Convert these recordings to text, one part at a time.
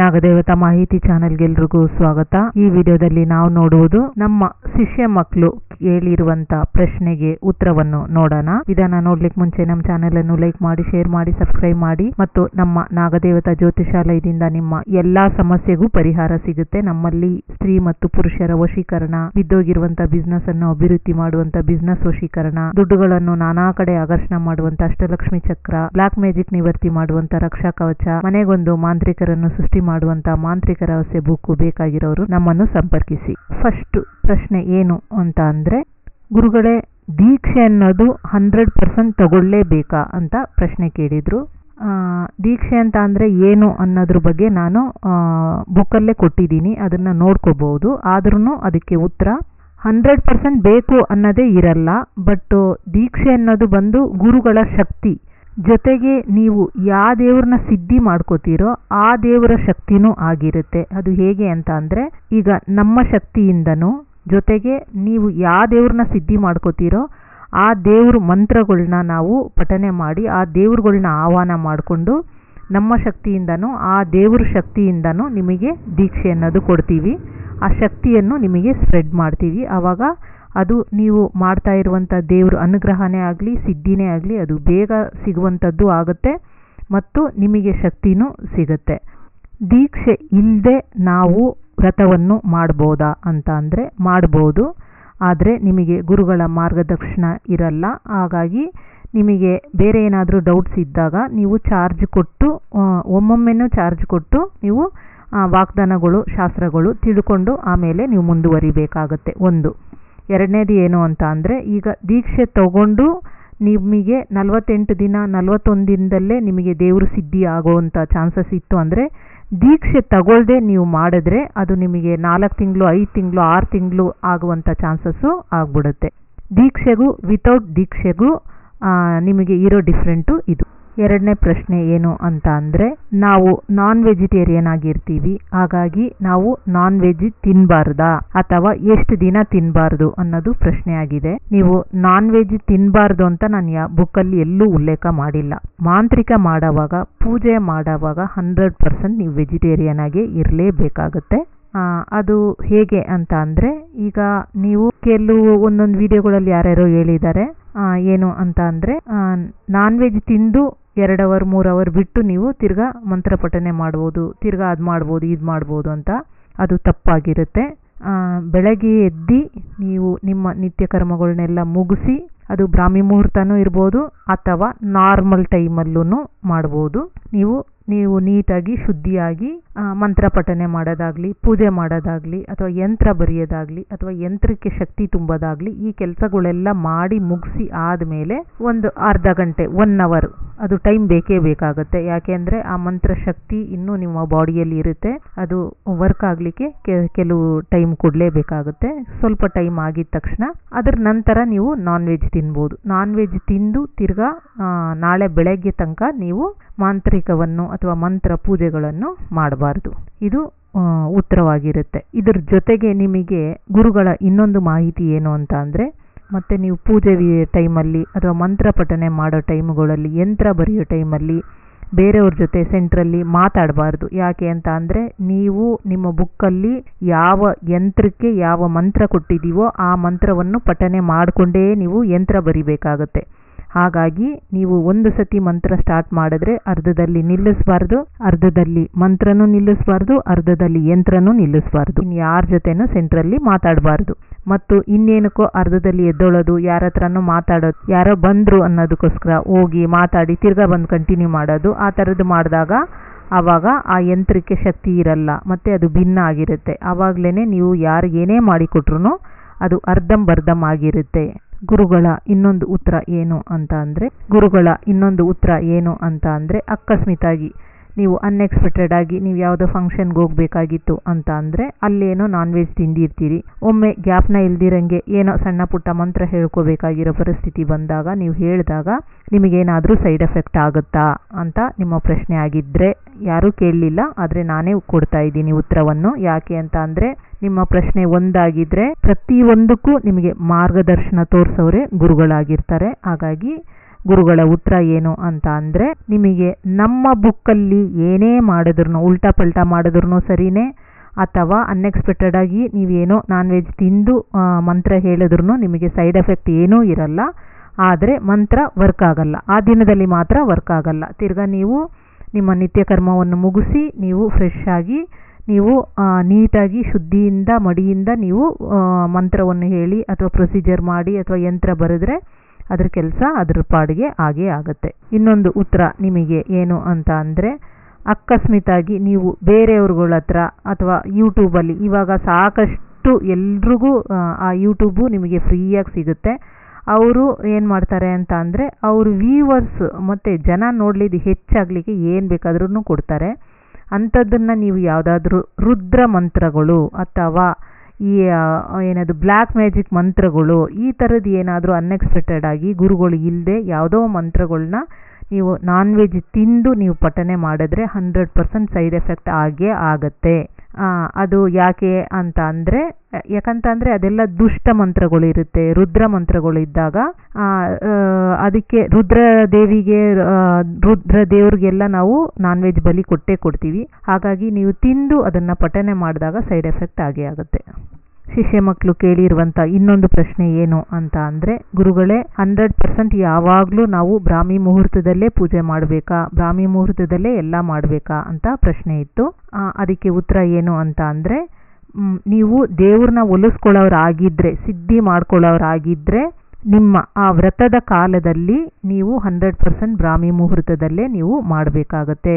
ನಾಗದೇವತಾ ಮಾಹಿತಿ ಚಾನೆಲ್ಗೆ ಎಲ್ರಿಗೂ ಸ್ವಾಗತ. ಈ ವಿಡಿಯೋದಲ್ಲಿ ನಾವು ನೋಡುವುದು ನಮ್ಮ ಶಿಷ್ಯ ಮಕ್ಕಳು ಕೇಳಿರುವಂತ ಪ್ರಶ್ನೆಗೆ ಉತ್ತರವನ್ನು ನೋಡೋಣ. ಇದನ್ನ ನೋಡ್ಲಿಕ್ಕೆ ಮುಂಚೆ ನಮ್ಮ ಚಾನೆಲ್ ಅನ್ನು ಲೈಕ್ ಮಾಡಿ, ಶೇರ್ ಮಾಡಿ, ಸಬ್ಸ್ಕ್ರೈಬ್ ಮಾಡಿ ಮತ್ತು ನಮ್ಮ ನಾಗದೇವತಾ ಜ್ಯೋತಿಷಾಲಯದಿಂದ ನಿಮ್ಮ ಎಲ್ಲಾ ಸಮಸ್ಯೆಗೂ ಪರಿಹಾರ ಸಿಗುತ್ತೆ. ನಮ್ಮಲ್ಲಿ ಸ್ತ್ರೀ ಮತ್ತು ಪುರುಷರ ವಶೀಕರಣ, ಬಿದ್ದೋಗಿರುವಂತ ಬಿಸ್ನೆಸ್ ಅನ್ನು ಅಭಿವೃದ್ಧಿ ಮಾಡುವಂತ ಬಿಸ್ನೆಸ್ ವಶೀಕರಣ, ದುಡ್ಡುಗಳನ್ನು ನಾನಾ ಕಡೆ ಆಕರ್ಷಣೆ ಮಾಡುವಂತ ಅಷ್ಟಲಕ್ಷ್ಮಿ ಚಕ್ರ ಬ್ಲಾಕ್ ಮ್ಯಾಜಿಕ್ ನಿವರ್ತಿ ಮಾಡುವಂತ ರಕ್ಷಾ ಕವಚ, ಮನೆಗೊಂದು ಮಾಂತ್ರಿಕರನ್ನು ಸೃಷ್ಟಿ ಮಾಡುವಂತ ಮಾಂತ್ರಿಕ ರಹಸ್ಯ ಬುಕ್ ಬೇಕಾಗಿರೋರು ನಮ್ಮನ್ನು ಸಂಪರ್ಕಿಸಿ. ಫಸ್ಟ್ ಪ್ರಶ್ನೆ ಏನು ಅಂತ ಅಂದ್ರೆ, ಗುರುಗಳೇ, ದೀಕ್ಷೆ ಅನ್ನೋದು ಹಂಡ್ರೆಡ್ ಪರ್ಸೆಂಟ್ ತಗೊಳ್ಳೇಬೇಕಾ ಅಂತ ಪ್ರಶ್ನೆ ಕೇಳಿದ್ರು. ದೀಕ್ಷೆ ಅಂತ ಅಂದ್ರೆ ಏನು ಅನ್ನೋದ್ರ ಬಗ್ಗೆ ನಾನು ಬುಕ್ಕಲ್ಲೇ ಕೊಟ್ಟಿದ್ದೀನಿ, ಅದನ್ನ ನೋಡ್ಕೋಬಹುದು ಆದ್ರೂ ಅದಕ್ಕೆ ಉತ್ತರ, ಹಂಡ್ರೆಡ್ ಪರ್ಸೆಂಟ್ ಬೇಕು ಅನ್ನೋದೇ ಇರಲ್ಲ, ಬಟ್ ದೀಕ್ಷೆ ಅನ್ನೋದು ಬಂದು ಗುರುಗಳ ಶಕ್ತಿ. ಜೊತೆಗೆ ನೀವು ಯಾವ ದೇವ್ರನ್ನ ಸಿದ್ಧಿ ಮಾಡ್ಕೋತೀರೋ ಆ ದೇವರ ಶಕ್ತಿನೂ ಆಗಿರುತ್ತೆ. ಅದು ಹೇಗೆ ಅಂತ ಅಂದರೆ, ಈಗ ನಮ್ಮ ಶಕ್ತಿಯಿಂದನೂ ಜೊತೆಗೆ ನೀವು ಯಾವ ದೇವ್ರನ್ನ ಸಿದ್ಧಿ ಮಾಡ್ಕೋತೀರೋ ಆ ದೇವ್ರ ಮಂತ್ರಗಳನ್ನ ನಾವು ಪಠನೆ ಮಾಡಿ, ಆ ದೇವ್ರುಗಳ್ನ ಆಹ್ವಾನ ಮಾಡಿಕೊಂಡು ನಮ್ಮ ಶಕ್ತಿಯಿಂದನೂ ಆ ದೇವ್ರ ಶಕ್ತಿಯಿಂದನೂ ನಿಮಗೆ ದೀಕ್ಷೆ ಅನ್ನೋದು ಕೊಡ್ತೀವಿ. ಆ ಶಕ್ತಿಯನ್ನು ನಿಮಗೆ ಸ್ಪ್ರೆಡ್ ಮಾಡ್ತೀವಿ. ಆವಾಗ ಅದು ನೀವು ಮಾಡ್ತಾ ಇರುವಂಥ ದೇವ್ರ ಅನುಗ್ರಹನೇ ಆಗಲಿ, ಸಿದ್ಧಿನೇ ಆಗಲಿ, ಅದು ಬೇಗ ಸಿಗುವಂಥದ್ದು ಆಗುತ್ತೆ ಮತ್ತು ನಿಮಗೆ ಶಕ್ತಿನೂ ಸಿಗುತ್ತೆ. ದೀಕ್ಷೆ ಇಲ್ಲದೆ ನಾವು ವ್ರತವನ್ನು ಮಾಡ್ಬೋದಾ ಅಂತ ಅಂದರೆ ಮಾಡ್ಬೋದು, ಆದರೆ ನಿಮಗೆ ಗುರುಗಳ ಮಾರ್ಗದರ್ಶನ ಇರಲ್ಲ. ಹಾಗಾಗಿ ನಿಮಗೆ ಬೇರೆ ಏನಾದರೂ ಡೌಟ್ಸ್ ಇದ್ದಾಗ ನೀವು ಚಾರ್ಜ್ ಕೊಟ್ಟು ಒಮ್ಮೊಮ್ಮೆನೂ ಚಾರ್ಜ್ ಕೊಟ್ಟು ನೀವು ವಾಗ್ದಾನಗಳು, ಶಾಸ್ತ್ರಗಳು ತಿಳ್ಕೊಂಡು ಆಮೇಲೆ ನೀವು ಮುಂದುವರಿಬೇಕಾಗತ್ತೆ. ಒಂದು. ಎರಡನೇದು ಏನು ಅಂತ ಅಂದರೆ, ಈಗ ದೀಕ್ಷೆ ತಗೊಂಡು ನಿಮಗೆ ನಲವತ್ತೆಂಟು ದಿನ ನಲವತ್ತೊಂದು ದಿನದಲ್ಲೇ ನಿಮಗೆ ದೇವರು ಸಿದ್ಧಿ ಆಗೋವಂಥ ಚಾನ್ಸಸ್ ಇತ್ತು ಅಂದರೆ, ದೀಕ್ಷೆ ತಗೊಳ್ಳದೆ ನೀವು ಮಾಡಿದ್ರೆ ಅದು ನಿಮಗೆ ನಾಲ್ಕು ತಿಂಗಳು, ಐದು ತಿಂಗಳು, ಆರು ತಿಂಗಳು ಆಗುವಂಥ ಚಾನ್ಸಸ್ಸು ಆಗ್ಬಿಡುತ್ತೆ. ದೀಕ್ಷೆಗೂ ವಿತೌಟ್ ದೀಕ್ಷೆಗೂ ನಿಮಗೆ ಇರೋ ಡಿಫ್ರೆಂಟು ಇದು. ಎರಡನೇ ಪ್ರಶ್ನೆ ಏನು ಅಂತ ಅಂದರೆ, ನಾವು ನಾನ್ ವೆಜಿಟೇರಿಯನ್ ಆಗಿರ್ತೀವಿ, ಹಾಗಾಗಿ ನಾವು ನಾನ್ ವೆಜ್ ತಿನ್ನಬಾರ್ದಾ ಅಥವಾ ಎಷ್ಟು ದಿನ ತಿನ್ನಬಾರ್ದು ಅನ್ನೋದು ಪ್ರಶ್ನೆ ಆಗಿದೆ ನೀವು ನಾನ್ ವೆಜ್ ತಿನ್ನಬಾರ್ದು ಅಂತ ನಾನು ಬುಕ್ಕಲ್ಲಿ ಎಲ್ಲೂ ಉಲ್ಲೇಖ ಮಾಡಿಲ್ಲ. ಮಾಂತ್ರಿಕ ಮಾಡುವಾಗ, ಪೂಜೆ ಮಾಡುವಾಗ ಹಂಡ್ರೆಡ್ ಪರ್ಸೆಂಟ್ ನೀವು ವೆಜಿಟೇರಿಯನ್ ಆಗಿ ಇರಲೇಬೇಕಾಗುತ್ತೆ. ಅದು ಹೇಗೆ ಅಂತ ಅಂದರೆ, ಈಗ ನೀವು ಕೆಲವು ಒಂದೊಂದು ವಿಡಿಯೋಗಳಲ್ಲಿ ಯಾರ್ಯಾರೋ ಹೇಳಿದ್ದಾರೆ. ಏನು ಅಂತ ಅಂದರೆ ನಾನ್ ವೆಜ್ ತಿಂದು ಎರಡು ಅವರ್ ಮೂರು ಅವರ್ ಬಿಟ್ಟು ನೀವು ತಿರ್ಗಾ ಮಂತ್ರ ಪಠನೆ ಮಾಡ್ಬೋದು, ತಿರ್ಗಾ ಅದು ಮಾಡ್ಬೋದು, ಇದು ಮಾಡ್ಬೋದು ಅಂತ ಅದು ತಪ್ಪಾಗಿರುತ್ತೆ. ಬೆಳಗ್ಗೆ ಎದ್ದು ನೀವು ನಿಮ್ಮ ನಿತ್ಯ ಕರ್ಮಗಳನ್ನೆಲ್ಲ ಮುಗಿಸಿ ಅದು ಬ್ರಾಹ್ಮಿ ಮುಹೂರ್ತನೂ ಇರ್ಬೋದು ಅಥವಾ ನಾರ್ಮಲ್ ಟೈಮಲ್ಲೂ ಮಾಡ್ಬೋದು. ನೀವು ನೀವು ನೀಟಾಗಿ ಶುದ್ಧಿಯಾಗಿ ಮಂತ್ರ ಪಠನೆ ಮಾಡೋದಾಗಲಿ, ಪೂಜೆ ಮಾಡೋದಾಗಲಿ, ಅಥವಾ ಯಂತ್ರ ಬರೆಯೋದಾಗಲಿ, ಅಥವಾ ಯಂತ್ರಕ್ಕೆ ಶಕ್ತಿ ತುಂಬೋದಾಗಲಿ, ಈ ಕೆಲಸಗಳೆಲ್ಲ ಮಾಡಿ ಮುಗಿಸಿ ಆದಮೇಲೆ ಒಂದು ಅರ್ಧ ಗಂಟೆ ಒನ್ ಅವರ್ ಅದು ಟೈಮ್ ಬೇಕೇ ಬೇಕಾಗುತ್ತೆ. ಯಾಕೆಂದರೆ ಆ ಮಂತ್ರ ಶಕ್ತಿ ಇನ್ನೂ ನಿಮ್ಮ ಬಾಡಿಯಲ್ಲಿ ಇರುತ್ತೆ. ಅದು ವರ್ಕ್ ಆಗಲಿಕ್ಕೆ ಕೆಲವು ಟೈಮ್ ಕೊಡಲೇಬೇಕಾಗುತ್ತೆ ಸ್ವಲ್ಪ ಟೈಮ್ ಆಗಿದ ತಕ್ಷಣ ಅದರ ನಂತರ ನೀವು ನಾನ್ ವೆಜ್ ತಿನ್ಬೋದು. ನಾನ್ ವೆಜ್ ತಿಂದು ತಿರ್ಗಾ ನಾಳೆ ಬೆಳಗ್ಗೆ ತನಕ ನೀವು ಮಾಂತ್ರಿಕವನ್ನು ಅಥವಾ ಮಂತ್ರ ಪೂಜೆಗಳನ್ನು ಮಾಡಬಾರ್ದು. ಇದು ಉತ್ತರವಾಗಿರುತ್ತೆ. ಇದರ ಜೊತೆಗೆ ನಿಮಗೆ ಗುರುಗಳ ಇನ್ನೊಂದು ಮಾಹಿತಿ ಏನು ಅಂತ ಅಂದರೆ, ಮತ್ತು ನೀವು ಪೂಜೆ ಟೈಮಲ್ಲಿ ಅಥವಾ ಮಂತ್ರ ಪಠನೆ ಮಾಡೋ ಟೈಮ್ಗಳಲ್ಲಿ, ಯಂತ್ರ ಬರೆಯೋ ಟೈಮಲ್ಲಿ, ಬೇರೆಯವ್ರ ಜೊತೆ ಸೆಂಟ್ರಲ್ಲಿ ಮಾತಾಡಬಾರ್ದು. ಯಾಕೆ ಅಂತ ಅಂದರೆ, ನೀವು ನಿಮ್ಮ ಬುಕ್ಕಲ್ಲಿ ಯಾವ ಯಂತ್ರಕ್ಕೆ ಯಾವ ಮಂತ್ರ ಕೊಟ್ಟಿದ್ದೀವೋ ಆ ಮಂತ್ರವನ್ನು ಪಠನೆ ಮಾಡಿಕೊಂಡೇ ನೀವು ಯಂತ್ರ ಬರಿಬೇಕಾಗತ್ತೆ. ಹಾಗಾಗಿ ನೀವು ಒಂದು ಸತಿ ಮಂತ್ರ ಸ್ಟಾರ್ಟ್ ಮಾಡಿದ್ರೆ ಅರ್ಧದಲ್ಲಿ ನಿಲ್ಲಿಸಬಾರ್ದು, ಅರ್ಧದಲ್ಲಿ ಮಂತ್ರನೂ ನಿಲ್ಲಿಸಬಾರ್ದು, ಅರ್ಧದಲ್ಲಿ ಯಂತ್ರನೂ ನಿಲ್ಲಿಸಬಾರ್ದು. ಇನ್ನು ಯಾರ ಜೊತೆನೂ ಸೆಂಟ್ರಲ್ಲಿ ಮಾತಾಡಬಾರ್ದು. ಮತ್ತು ಇನ್ನೇನಕ್ಕೋ ಅರ್ಧದಲ್ಲಿ ಎದ್ದೊಳೋದು, ಯಾರ ಹತ್ರನೂ ಮಾತಾಡೋದು, ಯಾರೋ ಬಂದ್ರು ಅನ್ನೋದಕ್ಕೋಸ್ಕರ ಹೋಗಿ ಮಾತಾಡಿ ತಿರ್ಗಾ ಬಂದು ಕಂಟಿನ್ಯೂ ಮಾಡೋದು, ಆ ಥರದ್ದು ಮಾಡಿದಾಗ ಆವಾಗ ಆ ಯಂತ್ರಕ್ಕೆ ಶಕ್ತಿ ಇರಲ್ಲ, ಮತ್ತು ಅದು ಭಿನ್ನ ಆಗಿರುತ್ತೆ. ಆವಾಗಲೇ ನೀವು ಯಾರಿಗೇನೇ ಮಾಡಿಕೊಟ್ರು ಅದು ಅರ್ಧಂಬರ್ಧಂ ಆಗಿರುತ್ತೆ. ಗುರುಗಳ ಇನ್ನೊಂದು ಉತ್ತರ ಏನು ಅಂತ ಅಂದರೆ ಗುರುಗಳ ಇನ್ನೊಂದು ಉತ್ತರ ಏನು ಅಂತ ಅಂದರೆ ಅಕಸ್ಮಾತಾಗಿ ನೀವು ಅನ್ಎಕ್ಸ್ಪೆಕ್ಟೆಡ್ ಆಗಿ ನೀವು ಯಾವುದೋ ಫಂಕ್ಷನ್ಗೆ ಹೋಗ್ಬೇಕಾಗಿತ್ತು ಅಂತ ಅಂದರೆ ಅಲ್ಲೇನೋ ನಾನ್ ವೆಜ್ ತಿಂದಿರ್ತೀರಿ ಒಮ್ಮೆ ಗ್ಯಾಪ್ನ ಇಲ್ದಿರಂಗೆ ಏನೋ ಸಣ್ಣ ಪುಟ್ಟ ಮಂತ್ರ ಹೇಳ್ಕೋಬೇಕಾಗಿರೋ ಪರಿಸ್ಥಿತಿ ಬಂದಾಗ ನೀವು ಹೇಳಿದಾಗ ನಿಮಗೇನಾದರೂ ಸೈಡ್ ಎಫೆಕ್ಟ್ ಆಗುತ್ತಾ ಅಂತ ನಿಮ್ಮ ಪ್ರಶ್ನೆ ಆಗಿದ್ದರೆ ಯಾರೂ ಕೇಳಲಿಲ್ಲ, ಆದರೆ ನಾನೇ ಕೊಡ್ತಾ ಇದ್ದೀನಿ ಉತ್ತರವನ್ನು. ಯಾಕೆ ಅಂತ ಅಂದರೆ ನಿಮ್ಮ ಪ್ರಶ್ನೆ ಒಂದಾಗಿದ್ರೆ ಪ್ರತಿಯೊಂದಕ್ಕೂ ನಿಮಗೆ ಮಾರ್ಗದರ್ಶನ ತೋರಿಸೋರೆ ಗುರುಗಳಾಗಿರ್ತಾರೆ. ಹಾಗಾಗಿ ಗುರುಗಳ ಉತ್ತರ ಏನು ಅಂತ ಅಂದರೆ ನಿಮಗೆ ನಮ್ಮ ಬುಕ್ಕಲ್ಲಿ ಏನೇ ಮಾಡಿದ್ರು ಉಲ್ಟಾ ಪಲ್ಟಾ ಮಾಡಿದ್ರು ಸರಿನೇ, ಅಥವಾ ಅನ್ಎಕ್ಸ್ಪೆಕ್ಟೆಡ್ ಆಗಿ ನೀವೇನೋ ನಾನ್ ವೆಜ್ ತಿಂದು ಮಂತ್ರ ಹೇಳಿದ್ರು ನಿಮಗೆ ಸೈಡ್ ಎಫೆಕ್ಟ್ ಏನೂ ಇರಲ್ಲ. ಆದರೆ ಮಂತ್ರ ವರ್ಕ್ ಆಗಲ್ಲ. ಆ ದಿನದಲ್ಲಿ ಮಾತ್ರ ವರ್ಕ್ ಆಗಲ್ಲ. ತಿರ್ಗಾ ನೀವು ನಿಮ್ಮ ನಿತ್ಯ ಕರ್ಮವನ್ನು ಮುಗಿಸಿ, ನೀವು ಫ್ರೆಶ್ ಆಗಿ, ನೀವು ನೀಟಾಗಿ ಶುದ್ಧಿಯಿಂದ, ಮಡಿಯಿಂದ ನೀವು ಮಂತ್ರವನ್ನು ಹೇಳಿ ಅಥವಾ ಪ್ರೊಸೀಜರ್ ಮಾಡಿ ಅಥವಾ ಯಂತ್ರ ಬರೆದ್ರೆ ಅದ್ರ ಕೆಲಸ ಅದ್ರ ಪಾಡಿಗೆ ಆಗೇ ಆಗುತ್ತೆ. ಇನ್ನೊಂದು ಉತ್ತರ ನಿಮಗೆ ಏನು ಅಂತ ಅಂದರೆ ಅಕಸ್ಮಿತಾಗಿ ನೀವು ಬೇರೆಯವ್ರಗಳ ಹತ್ರ ಅಥವಾ ಯೂಟ್ಯೂಬಲ್ಲಿ ಇವಾಗ ಸಾಕಷ್ಟು ಎಲ್ರಿಗೂ ಆ, ಯೂಟ್ಯೂಬು ನಿಮಗೆ ಫ್ರೀಯಾಗಿ ಸಿಗುತ್ತೆ. ಅವರು ಏನು ಮಾಡ್ತಾರೆ ಅಂತ ಅಂದರೆ ಅವರು ವ್ಯೂವರ್ಸ್ ಮತ್ತು ಜನ ನೋಡಲಿದ್ದು ಹೆಚ್ಚಾಗಲಿಕ್ಕೆ ಏನು ಬೇಕಾದ್ರೂ ಕೊಡ್ತಾರೆ. ಅಂಥದ್ದನ್ನು ನೀವು ಯಾವುದಾದ್ರೂ ರುದ್ರ ಮಂತ್ರಗಳು ಅಥವಾ ಈ ಏನದು ಬ್ಲ್ಯಾಕ್ ಮ್ಯಾಜಿಕ್ ಮಂತ್ರಗಳು, ಈ ಥರದ್ದು ಏನಾದರೂ ಅನ್ಎಕ್ಸ್ಪೆಕ್ಟೆಡ್ ಆಗಿ ಗುರುಗಳು ಇಲ್ಲದೆ ಯಾವುದೋ ಮಂತ್ರಗಳನ್ನ ನೀವು ನಾನ್ ವೆಜ್ ತಿಂದು ನೀವು ಪಠನೆ ಮಾಡಿದ್ರೆ ಹಂಡ್ರೆಡ್ ಪರ್ಸೆಂಟ್ ಸೈಡ್ ಎಫೆಕ್ಟ್ ಆಗೇ ಆಗತ್ತೆ. ಅದು ಯಾಕೆ ಅಂತ ಅಂದರೆ ಯಾಕಂತಂದರೆ ಅದೆಲ್ಲ ದುಷ್ಟ ಮಂತ್ರಗಳು ಇರುತ್ತೆ ರುದ್ರ ಮಂತ್ರಗಳು ಆ, ಅದಕ್ಕೆ ರುದ್ರ ದೇವಿಗೆ ರುದ್ರ ದೇವ್ರಿಗೆಲ್ಲ ನಾವು ನಾನ್ ವೆಜ್ ಬಲಿ ಕೊಟ್ಟೇ ಕೊಡ್ತೀವಿ. ಹಾಗಾಗಿ ನೀವು ತಿಂದು ಅದನ್ನು ಪಠನೆ ಮಾಡಿದಾಗ ಸೈಡ್ ಎಫೆಕ್ಟ್ ಆಗೇ ಆಗುತ್ತೆ. ಶಿಷ್ಯ ಮಕ್ಕಳು ಕೇಳಿರುವಂಥ ಇನ್ನೊಂದು ಪ್ರಶ್ನೆ ಏನು ಅಂತ ಅಂದರೆ, ಗುರುಗಳೇ, ಹಂಡ್ರೆಡ್ ಪರ್ಸೆಂಟ್ ಯಾವಾಗಲೂ ನಾವು ಬ್ರಾಹ್ಮಿ ಮುಹೂರ್ತದಲ್ಲೇ ಪೂಜೆ ಮಾಡಬೇಕಾ? ಬ್ರಾಹ್ಮಿ ಮುಹೂರ್ತದಲ್ಲೇ ಎಲ್ಲ ಮಾಡಬೇಕಾ? ಅಂತ ಪ್ರಶ್ನೆ ಇತ್ತು. ಅದಕ್ಕೆ ಉತ್ತರ ಏನು ಅಂತ ಅಂದರೆ ನೀವು ದೇವ್ರನ್ನ ಒಲಿಸ್ಕೊಳ್ಳೋರಾಗಿದ್ದರೆ ಸಿದ್ಧಿ ಮಾಡ್ಕೊಳ್ಳೋರಾಗಿದ್ದರೆ ನಿಮ್ಮ ಆ ವ್ರತದ ಕಾಲದಲ್ಲಿ ನೀವು ಹಂಡ್ರೆಡ್ ಪರ್ಸೆಂಟ್ ಬ್ರಾಹ್ಮಿ ಮುಹೂರ್ತದಲ್ಲೇ ನೀವು ಮಾಡಬೇಕಾಗತ್ತೆ.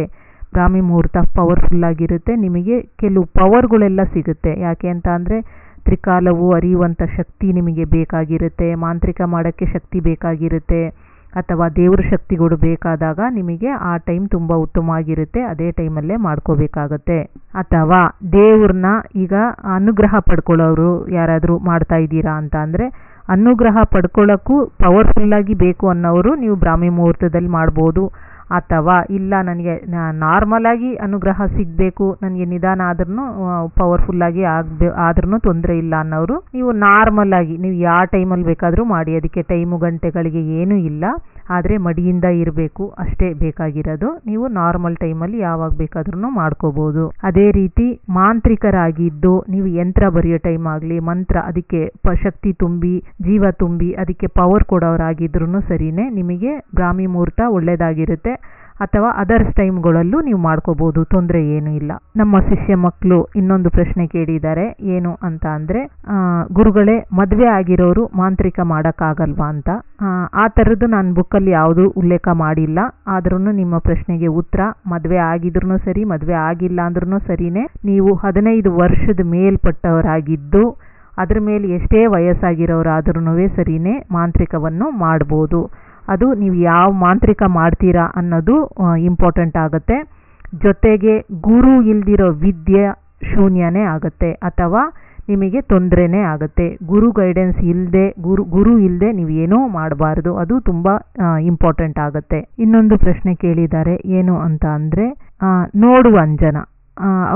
ಬ್ರಾಹ್ಮಿ ಮುಹೂರ್ತ ಪವರ್ಫುಲ್ ಆಗಿರುತ್ತೆ, ನಿಮಗೆ ಕೆಲವು ಪವರ್ಗಳೆಲ್ಲ ಸಿಗುತ್ತೆ. ಯಾಕೆ ಅಂತ ಅಂದರೆ ತ್ರಿಕಾಲವು ಅರಿಯುವಂಥ ಶಕ್ತಿ ನಿಮಗೆ ಬೇಕಾಗಿರುತ್ತೆ, ಮಾಂತ್ರಿಕ ಮಾಡೋಕ್ಕೆ ಶಕ್ತಿ ಬೇಕಾಗಿರುತ್ತೆ, ಅಥವಾ ದೇವ್ರ ಶಕ್ತಿಗಳು ಬೇಕಾದಾಗ ನಿಮಗೆ ಆ ಟೈಮ್ ತುಂಬ ಉತ್ತಮವಾಗಿರುತ್ತೆ, ಅದೇ ಟೈಮಲ್ಲೇ ಮಾಡ್ಕೋಬೇಕಾಗತ್ತೆ. ಅಥವಾ ದೇವ್ರನ್ನ ಈಗ ಅನುಗ್ರಹ ಪಡ್ಕೊಳ್ಳೋರು ಯಾರಾದರೂ ಮಾಡ್ತಾ ಇದ್ದೀರಾ ಅಂತ ಅಂದರೆ, ಅನುಗ್ರಹ ಪಡ್ಕೊಳ್ಳೋಕ್ಕೂ ಪವರ್ಫುಲ್ಲಾಗಿ ಬೇಕು ಅನ್ನೋರು ನೀವು ಬ್ರಾಹ್ಮಿ ಮುಹೂರ್ತದಲ್ಲಿ ಮಾಡ್ಬೋದು. ಅಥವಾ ಇಲ್ಲ ನನಗೆ ನಾರ್ಮಲಾಗಿ ಅನುಗ್ರಹ ಸಿಗಬೇಕು, ನನಗೆ ನಿಧಾನ ಆದ್ರೂ ಪವರ್ಫುಲ್ಲಾಗಿ ಆಗಬೇ ಆದ್ರೂ ತೊಂದರೆ ಇಲ್ಲ ಅನ್ನೋರು, ನೀವು ನಾರ್ಮಲ್ ಆಗಿ, ನೀವು ಯಾವ ಟೈಮಲ್ಲಿ ಬೇಕಾದರೂ ಮಾಡಿ, ಅದಕ್ಕೆ ಟೈಮು ಗಂಟೆಗಳಿಗೆ ಏನೂ ಇಲ್ಲ. ಆದರೆ ಮಡಿಯಿಂದ ಇರಬೇಕು, ಅಷ್ಟೇ ಬೇಕಾಗಿರೋದು. ನೀವು ನಾರ್ಮಲ್ ಟೈಮಲ್ಲಿ ಯಾವಾಗ ಬೇಕಾದ್ರೂ ಮಾಡ್ಕೋಬೋದು. ಅದೇ ರೀತಿ ಮಾಂತ್ರಿಕರಾಗಿದ್ದು ನೀವು ಯಂತ್ರ ಬರೆಯೋ ಟೈಮ್ ಆಗಲಿ, ಮಂತ್ರ ಅದಕ್ಕೆ ಶಕ್ತಿ ತುಂಬಿ, ಜೀವ ತುಂಬಿ, ಅದಕ್ಕೆ ಪವರ್ ಕೊಡೋರಾಗಿದ್ರೂ ಸರಿನೇ ನಿಮಗೆ ಬ್ರಾಹ್ಮಿ ಮುಹೂರ್ತ ಒಳ್ಳೆಯದಾಗಿರುತ್ತೆ ಅಥವಾ ಅದರ್ಸ್ ಟೈಮ್ಗಳಲ್ಲೂ ನೀವು ಮಾಡ್ಕೋಬೋದು, ತೊಂದರೆ ಏನೂ ಇಲ್ಲ. ನಮ್ಮ ಶಿಷ್ಯ ಮಕ್ಕಳು ಇನ್ನೊಂದು ಪ್ರಶ್ನೆ ಕೇಳಿದ್ದಾರೆ, ಏನು ಅಂತ ಅಂದರೆ ಗುರುಗಳೇ, ಮದುವೆ ಆಗಿರೋರು ಮಾಂತ್ರಿಕ ಮಾಡೋಕ್ಕಾಗಲ್ವಾ ಅಂತ. ಆ ಥರದ್ದು ನಾನು ಬುಕ್ಕಲ್ಲಿ ಯಾವುದೂ ಉಲ್ಲೇಖ ಮಾಡಿಲ್ಲ. ಆದ್ರೂ ನಿಮ್ಮ ಪ್ರಶ್ನೆಗೆ ಉತ್ತರ, ಮದುವೆ ಆಗಿದ್ರೂ ಸರಿ, ಮದುವೆ ಆಗಿಲ್ಲ ಅಂದ್ರೂ ಸರಿನೇ. ನೀವು ಹದಿನೈದು ವರ್ಷದ ಮೇಲ್ಪಟ್ಟವರಾಗಿದ್ದು, ಅದ್ರ ಮೇಲೆ ಎಷ್ಟೇ ವಯಸ್ಸಾಗಿರೋರಾದ್ರೂ ಸರಿನೇ ಮಾಂತ್ರಿಕವನ್ನು ಮಾಡ್ಬೋದು. ಅದು ನೀವು ಯಾವ ಮಾಂತ್ರಿಕ ಮಾಡ್ತೀರಾ ಅನ್ನೋದು ಇಂಪಾರ್ಟೆಂಟ್ ಆಗುತ್ತೆ. ಜೊತೆಗೆ ಗುರು ಇಲ್ದಿರೋ ವಿದ್ಯೆ ಶೂನ್ಯನೇ ಆಗುತ್ತೆ ಅಥವಾ ನಿಮಗೆ ತೊಂದರೆನೇ ಆಗುತ್ತೆ. ಗುರು ಗೈಡೆನ್ಸ್ ಇಲ್ಲದೆ ಗುರು ಗುರು ಇಲ್ಲದೆ ನೀವು ಏನೂ ಮಾಡಬಾರ್ದು. ಅದು ತುಂಬ ಇಂಪಾರ್ಟೆಂಟ್ ಆಗುತ್ತೆ. ಇನ್ನೊಂದು ಪ್ರಶ್ನೆ ಕೇಳಿದ್ದಾರೆ, ಏನು ಅಂತ ಅಂದರೆ ನೋಡುವ ಅಂಜನ.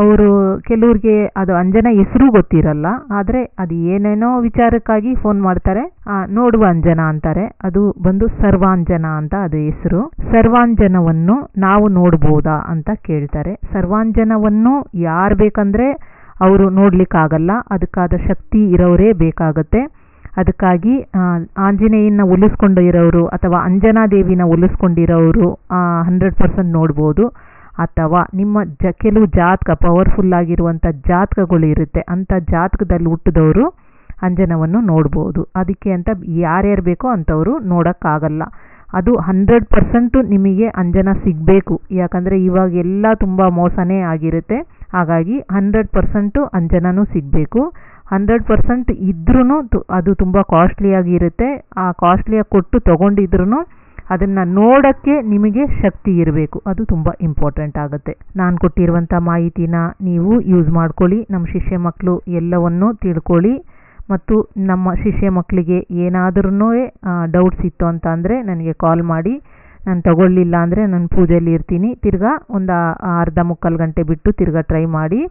ಅವರು ಕೆಲವ್ರಿಗೆ ಅದು ಅಂಜನ ಹೆಸರು ಗೊತ್ತಿರಲ್ಲ, ಆದರೆ ಅದು ಏನೇನೋ ವಿಚಾರಕ್ಕಾಗಿ ಫೋನ್ ಮಾಡ್ತಾರೆ. ನೋಡುವ ಅಂಜನ ಅಂತಾರೆ. ಅದು ಬಂದು ಸರ್ವಾಂಜನ ಅಂತ ಅದು ಹೆಸರು. ಸರ್ವಾಂಜನವನ್ನು ನಾವು ನೋಡ್ಬೋದಾ ಅಂತ ಕೇಳ್ತಾರೆ. ಸರ್ವಾಂಜನವನ್ನು ಯಾರು ಬೇಕಂದ್ರೆ ಅವರು ನೋಡ್ಲಿಕ್ಕಾಗಲ್ಲ, ಅದಕ್ಕಾದ ಶಕ್ತಿ ಇರೋರೇ ಬೇಕಾಗುತ್ತೆ. ಅದಕ್ಕಾಗಿ ಆಂಜನೇಯನ್ನ ಇರೋರು ಅಥವಾ ಅಂಜನಾ ದೇವಿನ ಒಲಿಸ್ಕೊಂಡಿರೋರು ಹಂಡ್ರೆಡ್ ಪರ್ಸೆಂಟ್ ನೋಡ್ಬೋದು. ಅಥವಾ ನಿಮ್ಮ ಜ, ಕೆಲವು ಜಾತಕ ಪವರ್ಫುಲ್ ಆಗಿರುವಂಥ ಜಾತಕಗಳು ಇರುತ್ತೆ, ಅಂಥ ಜಾತಕದಲ್ಲಿ ಹುಟ್ಟಿದವರು ಅಂಜನವನ್ನು ನೋಡ್ಬೋದು. ಅದಕ್ಕೆ ಅಂತ ಯಾರ್ಯಾರು ಬೇಕೋ ಅಂಥವರು ನೋಡೋಕ್ಕಾಗಲ್ಲ. ಅದು ಹಂಡ್ರೆಡ್ ಪರ್ಸೆಂಟು ನಿಮಗೆ ಅಂಜನ ಸಿಗಬೇಕು. ಯಾಕಂದರೆ ಇವಾಗ ಎಲ್ಲ ತುಂಬ ಮೋಸನೇ ಆಗಿರುತ್ತೆ. ಹಾಗಾಗಿ ಹಂಡ್ರೆಡ್ ಪರ್ಸೆಂಟು ಅಂಜನೂ ಸಿಗಬೇಕು. ಹಂಡ್ರೆಡ್ ಪರ್ಸೆಂಟ್ ಇದ್ರೂ ಅದು ತುಂಬ ಕಾಸ್ಟ್ಲಿಯಾಗಿರುತ್ತೆ ಆ ಕಾಸ್ಟ್ಲಿಯಾಗಿ ಕೊಟ್ಟು ತೊಗೊಂಡಿದ್ರು ಅದನ್ನು ನೋಡೋಕ್ಕೆ ನಿಮಗೆ ಶಕ್ತಿ ಇರಬೇಕು. ಅದು ತುಂಬ ಇಂಪಾರ್ಟೆಂಟ್ ಆಗುತ್ತೆ. ನಾನು ಕೊಟ್ಟಿರುವಂಥ ಮಾಹಿತಿನ ನೀವು ಯೂಸ್ ಮಾಡ್ಕೊಳ್ಳಿ. ನಮ್ಮ ಶಿಷ್ಯ ಮಕ್ಕಳು ಎಲ್ಲವನ್ನು ತಿಳ್ಕೊಳ್ಳಿ. ಮತ್ತು ನಮ್ಮ ಶಿಷ್ಯ ಮಕ್ಕಳಿಗೆ ಏನಾದ್ರೂ ಡೌಟ್ಸ್ ಇತ್ತು ಅಂತ ಅಂದರೆ ನನಗೆ ಕಾಲ್ ಮಾಡಿ. ನಾನು ತಗೊಳ್ಳಿಲ್ಲ ಅಂದರೆ ನಾನು ಪೂಜೆಯಲ್ಲಿ ಇರ್ತೀನಿ. ತಿರ್ಗಾ ಒಂದು ಅರ್ಧ ಮುಕ್ಕಾಲು ಗಂಟೆ ಬಿಟ್ಟು ತಿರ್ಗಾ ಟ್ರೈ ಮಾಡಿ.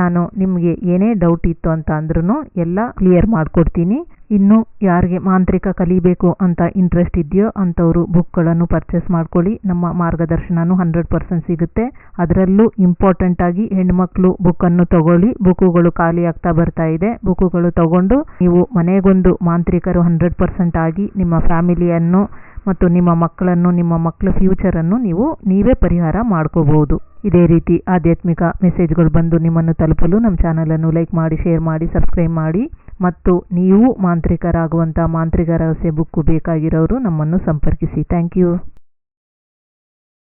ನಾನು ನಿಮಗೆ ಏನೇ ಡೌಟ್ ಇತ್ತು ಅಂತ ಅಂದ್ರೂ ಎಲ್ಲ ಕ್ಲಿಯರ್ ಮಾಡಿಕೊಡ್ತೀನಿ. ಇನ್ನು ಯಾರಿಗೆ ಮಾಂತ್ರಿಕ ಕಲಿಬೇಕು ಅಂತ ಇಂಟ್ರೆಸ್ಟ್ ಇದೆಯೋ ಅಂಥವರು ಬುಕ್ಗಳನ್ನು ಪರ್ಚೇಸ್ ಮಾಡ್ಕೊಳ್ಳಿ. ನಮ್ಮ ಮಾರ್ಗದರ್ಶನನೂ ಹಂಡ್ರೆಡ್ ಪರ್ಸೆಂಟ್ ಸಿಗುತ್ತೆ. ಅದರಲ್ಲೂ ಇಂಪಾರ್ಟೆಂಟ್ ಆಗಿ ಹೆಣ್ಮಕ್ಳು ಬುಕ್ಕನ್ನು ತಗೊಳ್ಳಿ. ಬುಕ್ಕುಗಳು ಖಾಲಿ ಆಗ್ತಾ ಬರ್ತಾ ಇದೆ. ಬುಕ್ಕುಗಳು ತಗೊಂಡು ನೀವು ಮನೆಗೊಂದು ಮಾಂತ್ರಿಕರು ಹಂಡ್ರೆಡ್ ಪರ್ಸೆಂಟ್ ಆಗಿ ನಿಮ್ಮ ಫ್ಯಾಮಿಲಿಯನ್ನು ಮತ್ತು ನಿಮ್ಮ ಮಕ್ಕಳನ್ನು, ನಿಮ್ಮ ಮಕ್ಕಳ ಫ್ಯೂಚರನ್ನು ನೀವು ನೀವೇ ಪರಿಹಾರ ಮಾಡ್ಕೋಬಹುದು ಇದೇ ರೀತಿ ಆಧ್ಯಾತ್ಮಿಕ ಮೆಸೇಜ್ಗಳು ಬಂದು ನಿಮ್ಮನ್ನು ತಲುಪಲು ನಮ್ಮ ಚಾನಲನ್ನು ಲೈಕ್ ಮಾಡಿ ಶೇರ್ ಮಾಡಿ ಸಬ್ಸ್ಕ್ರೈಬ್ ಮಾಡಿ. ಮತ್ತು ನೀವು ಮಾಂತ್ರಿಕರಾಗುವಂಥ ಮಾಂತ್ರಿಕ ರಹಸ್ಯ ಬುಕ್ಕು ಬೇಕಾಗಿರೋರು ನಮ್ಮನ್ನು ಸಂಪರ್ಕಿಸಿ. Thank you